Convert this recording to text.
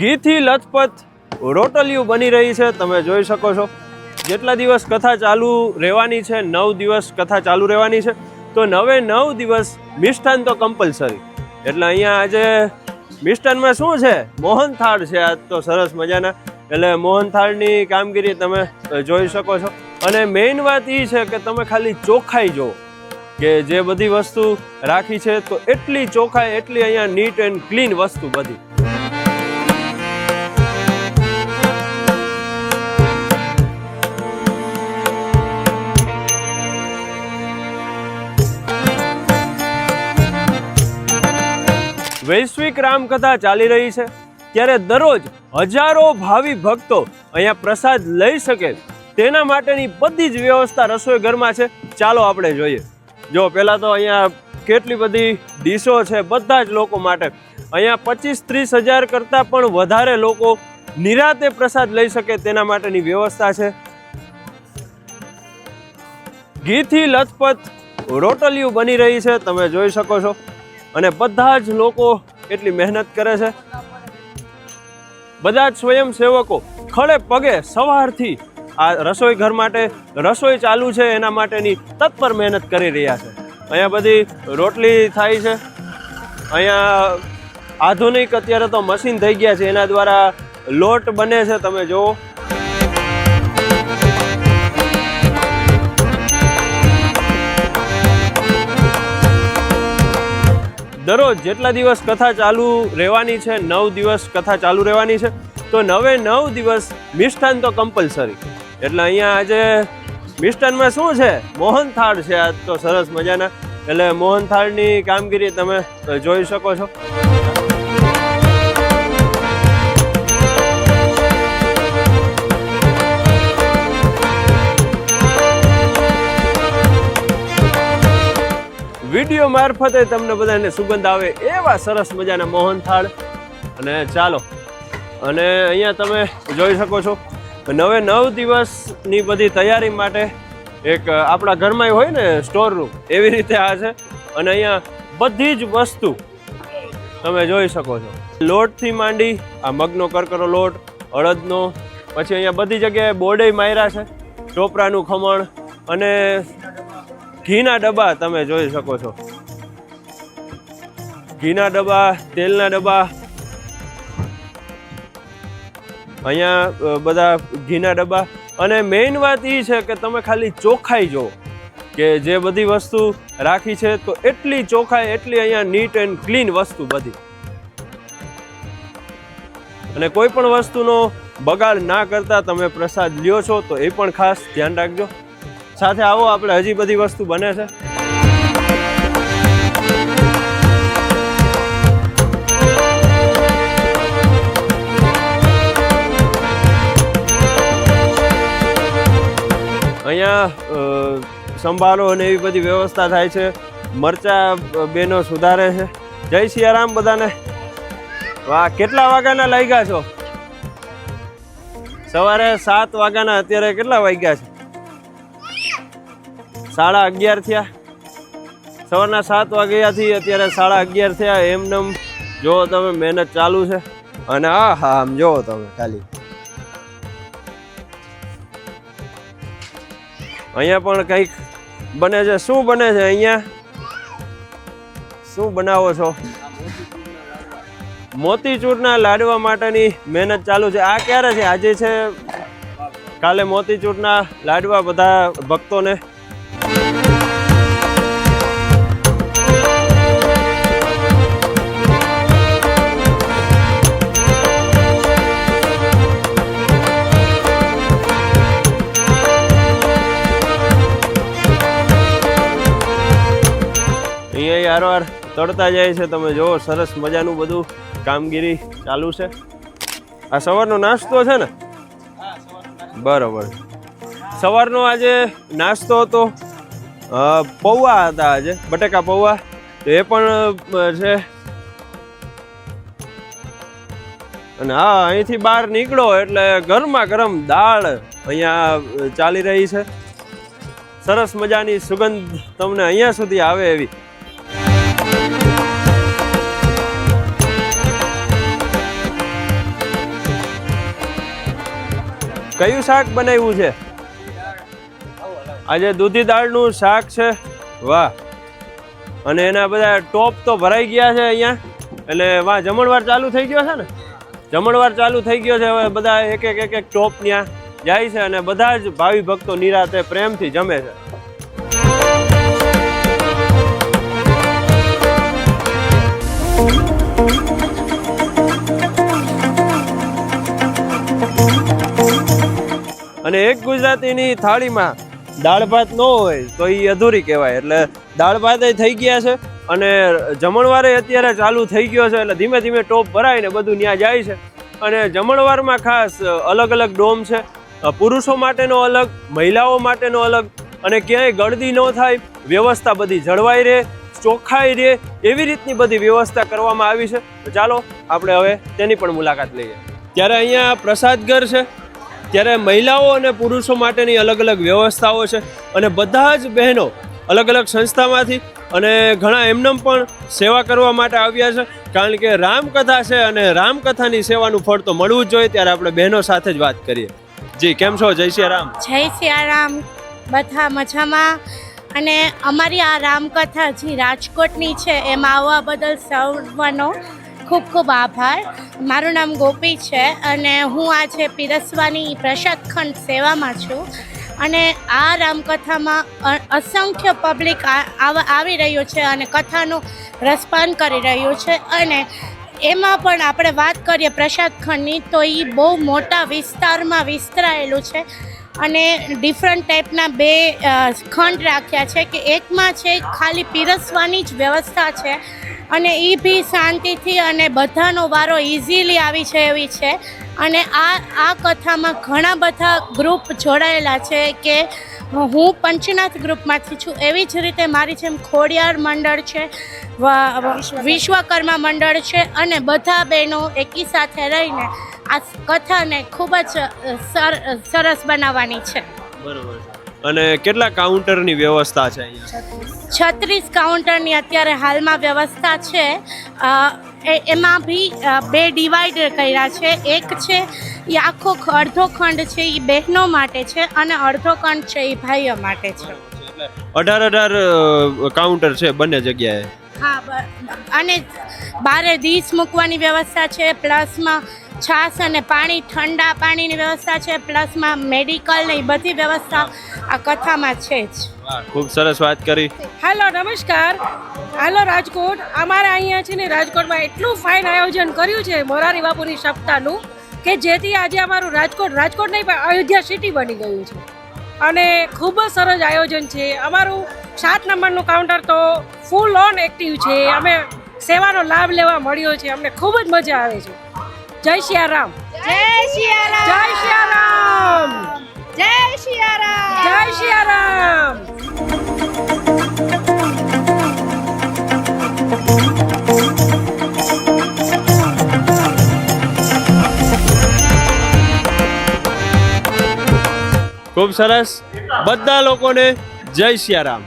ઘીથી લથપથ રોટલિયું બની રહી છે, તમે જોઈ શકો છો. જેટલા દિવસ કથા ચાલુ રહેવાની છે, નવ દિવસ કથા ચાલુ રહેવાની છે, તો નવે નવ દિવસ મિષ્ટાન તો કમ્પલસરી એટલે અહીંયા આજે મિષ્ટાનમાં શું છે? મોહનથાળ છે, આજ તો સરસ મજાના. એટલે મોહનથાળની કામગીરી તમે જોઈ શકો છો. અને મેઇન વાત એ છે કે તમે ખાલી ચોખ્ખાઈ જુઓ, કે જે બધી વસ્તુ રાખી છે, તો એટલી ચોખ્ખાઈ, એટલી અહીંયા નીટ એન્ડ ક્લીન વસ્તુ બધી. વૈશ્વિક રામકથા ચાલી રહી છે. ત્યારે દરરોજ હજારો ભાવિ ભક્તો અહીંયા પ્રસાદ લઈ શકે. તેના માટેની બધી જ વ્યવસ્થા રસોઈ ઘરમાં છે. ચાલો આપણે જોઈએ. જો પહેલાં તો અહીંયા કેટલી બધી ડીશો છે બધા જ લોકો માટે. અહીંયા પચીસ ત્રીસ હજાર કરતાં પણ વધારે લોકો નિરાતે પ્રસાદ લઈ શકે તેના માટેની વ્યવસ્થા છે. ઘીથી લથપથ રોટલીયું બની રહી છે. તમે જોઈ શકો છો. અને બધા જ લોકો એટલી મહેનત કરે છે. બધા જ સ્વયંસેવકો ખડે પગે સવારથી આ રસોઈ ઘર માટે રસોઈ ચાલુ છે, એના માટેની તત્પર મહેનત કરી રહ્યા છે. અહીંયા બધી રોટલી થાય છે. અહીંયા આધુનિક અત્યારે તો મશીન થઈ ગયા છે, એના દ્વારા લોટ બને છે, તમે જુઓ. દરરોજ જેટલા દિવસ કથા ચાલુ રહેવાની છે, નવ દિવસ કથા ચાલુ રહેવાની છે, તો નવે નવ દિવસ મિષ્ટાન તો કમ્પલસરી એટલે અહીંયા આજે મિષ્ટાનમાં શું છે? મોહનથાળ છે આજ તો સરસ મજાના. એટલે મોહનથાળની કામગીરી તમે જોઈ શકો છો. વીડિયો મારફતે તમને બધાને સુગંધ આવે એવા સરસ મજાના મોહનથાળ. અને ચાલો, અને અહીંયા તમે જોઈ શકો છો નવે નવ દિવસની બધી તૈયારી માટે એક આપણા ઘરમાં હોય ને સ્ટોર રૂમ એવી રીતે આ છે. અને અહીંયા બધી જ વસ્તુ તમે જોઈ શકો છો. લોટથી માંડી આ મગનો કરકરો લોટ, અડદનો, પછી અહીંયા બધી જગ્યાએ બોર્ડે માર્યા છે. ટોપરાનું ખમણ અને ઘીના ડબ્બા તમે જોઈ શકો છો. ઘીના ડબ્બા, તેલના ડબ્બા. અહીંયા બધા ઘીના ડબ્બા. અને મેઇન વાત એ છે કે તમે ખાલી ચોખાઈ જુઓ, કે જે બધી વસ્તુ રાખી છે, તો એટલી ચોખાઈ, એટલી અહીંયા નીટ એન્ડ ક્લીન વસ્તુ બધી. અને કોઈ પણ વસ્તુનો બગાડ ના કરતા તમે પ્રસાદ લ્યો છો, તો એ પણ ખાસ ધ્યાન રાખજો. સાથે આવો, આપણે હજી બધી વસ્તુ બને છે. અહીંયા સંભાળો અને એવી બધી વ્યવસ્થા થાય છે. મરચા બેનો સુધારે છે. જય સિયારામ બધાને. વાહ, કેટલા વાગ્યાના લાગ્યા છો? સવારે સાત વાગ્યાના, અત્યારે કેટલા વાગ્યા છે? સાડા અગિયાર થયા. સવારના સાત વાગ્યાથી અત્યારે સાડા અગિયાર થયા. એમનેમ જો તમે મહેનત ચાલુ છે. અને આ હા, આમ જો તમે ખાલી. અહીંયા પણ કંઈક બને છે. શું બને છે અહીંયા? શું બનાવો છો? મોતીચૂરના લાડવા માટેની મહેનત ચાલુ છે. આ ક્યારે છે? આજે છે કાલે મોતીચૂરના લાડવા બધા ભક્તોને અહીંયા યારવાર તળતા જાય છે તમે જુઓ સરસ મજાનું બધું કામગીરી ચાલુ છે. આ સવારનો નાસ્તો છે ને? બરોબર. સવારનો આજે નાસ્તો હતો. પૌવા હતા આજે, બટેકા પૌવા. એ પણ છે. અને હા, અહીંથી બહાર નીકળો એટલે ગરમા ગરમ દાળ અહીંયા ચાલી રહી છે. સરસ મજાની સુગંધ તમને અહીંયા સુધી આવે એવી. કયું શાક બનાવ્યું છે? આજે દૂધી દાળનું શાક છે. વાહ. અને એના બધા ટોપ તો ભરાઈ ગયા છે અહીંયા. એટલે વાહ, જમણવાર ચાલુ થઈ ગયો છે ને? જમણવાર ચાલુ થઈ ગયો છે. હવે બધા એક એક એક એક ટોપ ત્યાં જાય છે અને બધા જ ભાવિ ભક્તો નિરાતે પ્રેમથી જમે છે. અને એક ગુજરાતીની થાળીમાં દાળ ભાત ન હોય તો એ અધૂરી કહેવાય. એટલે દાળ ભાત થઈ ગયા છે અને જમણવારે અત્યારે ચાલુ થઈ ગયો છે એટલે ધીમે ધીમે ટોપ ભરાઈને બધું ત્યાં જાય છે. અને જમણવારમાં ખાસ અલગ અલગ ડોમ છે. પુરુષો માટેનો અલગ, મહિલાઓ માટેનો અલગ અને ક્યાંય ગળદી ન થાય, વ્યવસ્થા બધી જળવાઈ રહે, ચોખ્ખાઈ રહે એવી રીતની બધી વ્યવસ્થા કરવામાં આવી છે. તો ચાલો આપણે હવે તેની પણ મુલાકાત લઈએ. ત્યારે અહીંયા પ્રસાદ ઘર છે. ત્યારે મહિલાઓ અને પુરુષો માટેની અલગ અલગ વ્યવસ્થાઓ છે અને બધા જ બહેનો અલગ અલગ સંસ્થામાંથી અને ઘણા એમનેમ પણ સેવા કરવા માટે આવ્યા છે. કારણ કે રામકથા છે અને રામકથાની સેવાનું ફળ તો મળવું જ જોઈએ. ત્યારે આપણે બહેનો સાથે જ વાત કરીએ. જી, કેમ છો? જય શ્રી રામ. જય સિયારામ બધા મજામાં? અને અમારી આ રામકથા જે રાજકોટની છે, એમાં આવવા બદલ સૌનો ખૂબ ખૂબ આભાર. મારું નામ ગોપી છે અને હું આજે પીરસવાની પ્રસાદ ખંડ સેવામાં છું. અને આ રામકથામાં અસંખ્ય પબ્લિક આવ- રહ્યું છે અને કથાનું રસપાન કરી રહ્યું છે. અને એમાં પણ આપણે વાત કરીએ પ્રસાદ ખંડની, તો એ બહુ મોટા વિસ્તારમાં વિસ્તરાયેલું છે. અને ડિફરન્ટ ટાઈપના બે ખંડ રાખ્યા છે કે એકમાં છે ખાલી પીરસવાની જ વ્યવસ્થા છે અને એ બી શાંતિથી અને બધાનો વારો ઇઝીલી આવી છે એવી છે. અને આ આ કથામાં ઘણા બધા ગ્રુપ જોડાયેલા છે કે હું પંચનાથ ગ્રુપમાંથી છું. એવી જ રીતે મારી જેમ ખોડિયાર મંડળ છે વિશ્વકર્મા મંડળ છે અને બધા બહેનો એકી સાથે રહીને આ કથાને ખૂબ જ સર, સરસ બનાવવાની છે. બરોબર. અને કેટલા કાઉન્ટરની વ્યવસ્થા છે અહીંયા? છત્રીસ કાઉન્ટરની અત્યારે હાલમાં વ્યવસ્થા છે. એમાં બી બે ડિવાઈડર કર્યા છે. એક છે એ આખો અડધો ખંડ છે એ બહેનો માટે છે અને અડધો ખંડ છે એ ભાઈઓ માટે છે. અઢાર અઢાર કાઉન્ટર છે બંને જગ્યાએ? હા અને બારે ડીશ મૂકવાની વ્યવસ્થા છે પ્લસમાં છાશ અને પાણી ઠંડા પાણીની વ્યવસ્થા છે પ્લસમાં મેડિકલ ને એ બધી વ્યવસ્થા આ કથામાં છે જ. ખૂબ સરસ વાત કરી. હેલો નમસ્કાર. હેલો રાજકોટ. અમારે અહીંયા છે ને રાજકોટમાં એટલું ફાઇન આયોજન કર્યું છે મોરારી બાપુની સપ્તાહનું કે જેથી આજે અમારું રાજકોટ રાજકોટ નહીં પણ અયોધ્યા સિટી બની ગયું છે. અને ખૂબ જ સરસ આયોજન છે. અમારું સાત નંબરનું કાઉન્ટર તો ફૂલ ઓન એક્ટિવ છે. અમે સેવાનો લાભ લેવા મળ્યો છે. અમને ખૂબ જ મજા આવે છે. જય સિયારામ જય સિયારામ જય સિયારામ જય સિયારામ જય સિયારામ ખૂબ સરસ. બધા લોકોને જય સિયારામ